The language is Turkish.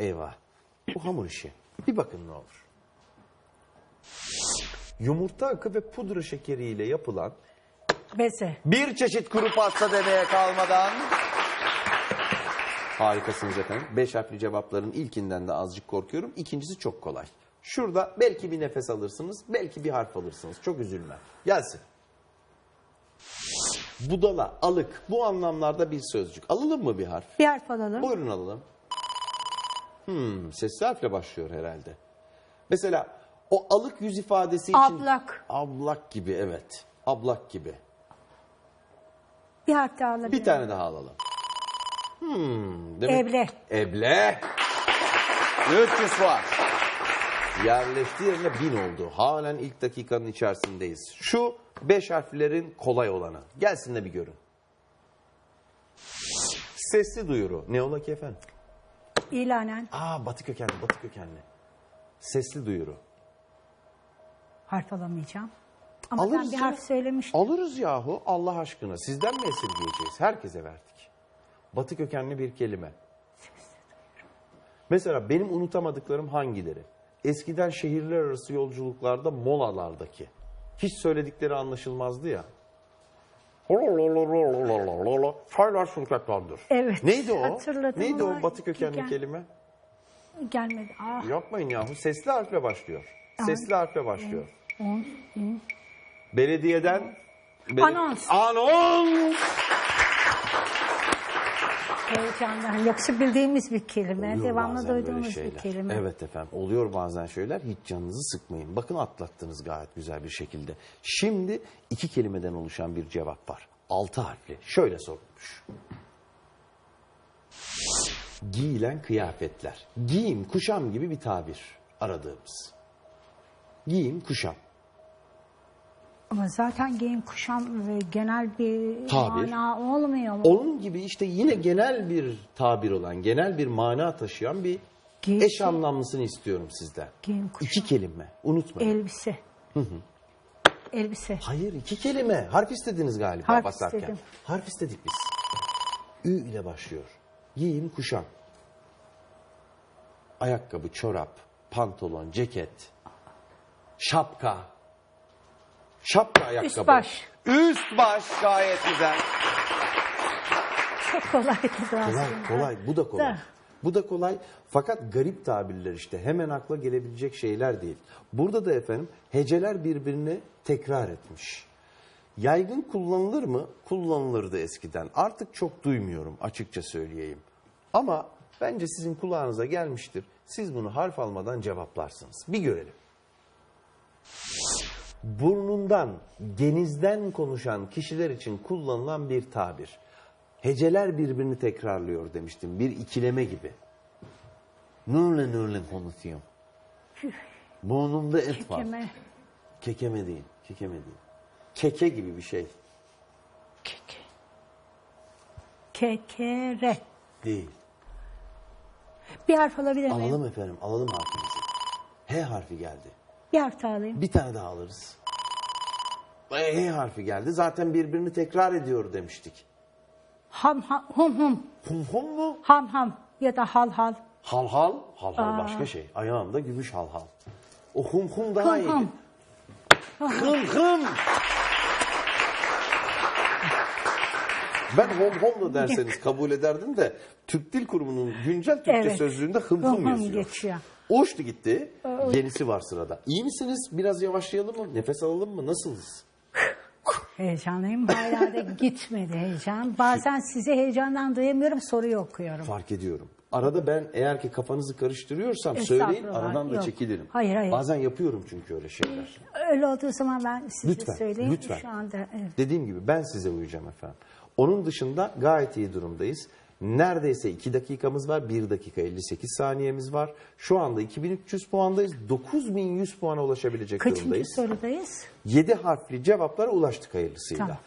eyvah. Bu hamur işi. Bir bakın ne olur. Yumurta akı ve pudra şekeriyle yapılan Beze. bir çeşit kuru pasta demeye kalmadan Harikasınız efendim. Beş harfli cevapların ilkinden de azıcık korkuyorum. İkincisi çok kolay. Şurada belki bir nefes alırsınız, belki bir harf alırsınız. Çok üzülme. Gelsin. Budala, alık bu anlamlarda bir sözcük. Alalım mı bir harf? Bir harf alalım. Buyurun alalım. Hmm, sesli harfle başlıyor herhalde. Mesela o alık yüz ifadesi için... Ablak. Ablak gibi evet. Ablak gibi. Bir harf daha alabilirim. Bir tane daha alalım. Hmm, demek Eble. Eble. 300 var. Yerleştiği yerine bin oldu. Halen ilk dakikanın içerisindeyiz. Şu beş harflerin kolay olanı. Gelsin de bir görün. Sesli duyuru. Ne ola ki efendim? İlanen. Aa batı kökenli, batı kökenli. Sesli duyuru. Harf alamayacağım. Ama Alırız ben bir harf söylemiştim. Alırız yahu Allah aşkına. Sizden mi esirgeyeceğiz? Herkese verdik. Batı kökenli bir kelime. Mesela benim unutamadıklarım hangileri? Eskiden şehirler arası yolculuklarda molalardaki. Hiç söyledikleri anlaşılmazdı ya. Çaylar şirketlendir. Evet, Neydi o? hatırladım Neydi o batı kökenli köken- kelime? Gelmedi. Ah. Yapmayın yahu. Sesli harfle başlıyor. Sesli harfle başlıyor. Belediyeden... Bele- Anons. Anons! Heyecandan. Yoksa bildiğimiz bir kelime. Oluyor Devamlı bazen böyle duyduğumuz bir şeyler. kelime. Evet efendim oluyor bazen şeyler hiç canınızı sıkmayın. Bakın atlattınız gayet güzel bir şekilde. Şimdi iki kelimeden oluşan bir cevap var. Altı harfli. Şöyle sorulmuş. Giyilen kıyafetler. Giyim, kuşam gibi bir tabir aradığımız. Giyim, kuşam. Ama zaten giyim kuşam ve genel bir Tabir. mana olmuyor mu? Onun gibi işte yine genel bir tabir olan, genel bir mana taşıyan bir Giysi. eş anlamlısını istiyorum sizden. Giyim kuşam. İki kelime. Unutmayın. Elbise. Elbise. Hayır iki kelime. Harf istediniz galiba Harf basarken. istedim. Harf istedik biz. Ü ile başlıyor. Giyim kuşam. Ayakkabı, çorap, pantolon, ceket, şapka. Şapka ayakkabı. Üst baş. Üst baş gayet güzel. Çok kolaydı da aslında. Kolay kolay bu da kolay. Da. Bu da kolay fakat garip tabirler işte hemen akla gelebilecek şeyler değil. Burada da efendim heceler birbirini tekrar etmiş. Yaygın kullanılır mı? Kullanılırdı eskiden. Artık çok duymuyorum açıkça söyleyeyim. Ama bence sizin kulağınıza gelmiştir. Siz bunu harf almadan cevaplarsınız. Bir görelim. Burnundan, genizden konuşan kişiler için kullanılan bir tabir. Heceler birbirini tekrarlıyor demiştim. Bir ikileme gibi. Nurle nurle konuşuyorum. Burnumda et var. Keme. Kekeme değil. Kekeme değil. Keke gibi bir şey. Keke. Kekere. Değil. Bir harf alabilir miyim? Alalım efendim. Alalım harfimizi. H harfi geldi. Bir harf daha alayım. Bir tane daha alırız. E harfi geldi. Zaten birbirini tekrar ediyor demiştik. Ham ham hum hum. Hum hum mu? Ham ham ya da hal hal. Hal hal. Hal hal başka şey. Ayağımda gümüş hal hal. O hum hum daha Hım iyi. hım. Hım hım. Ben hom hom da derseniz kabul ederdim de Türk Dil Kurumu'nun güncel Türkçe Evet. sözlüğünde Hım hım hım yazıyor. geçiyor. Uçtu gitti. Yenisi var sırada. İyi misiniz? Biraz yavaşlayalım mı? Nefes alalım mı? Nasılız? Heyecanlıyım. Hala da gitmedi heyecan. Bazen sizi heyecandan duyamıyorum. Soruyu okuyorum. Fark ediyorum. Arada ben eğer ki kafanızı karıştırıyorsam söyleyin Estağfurullah, aradan da yok. çekilirim. Hayır, hayır. Bazen yapıyorum çünkü öyle şeyler. Öyle olduğu zaman ben size Lütfen, söyleyeyim. lütfen. Şu anda evet. Dediğim gibi ben size uyacağım efendim. Onun dışında gayet iyi durumdayız. Neredeyse 2 dakikamız var. 1 dakika 58 saniyemiz var. Şu anda 2300 puandayız. 9100 puana ulaşabilecek Kaçıncı durumdayız. sorudayız? 7 harfli cevaplara ulaştık hayırlısıyla. Tamam.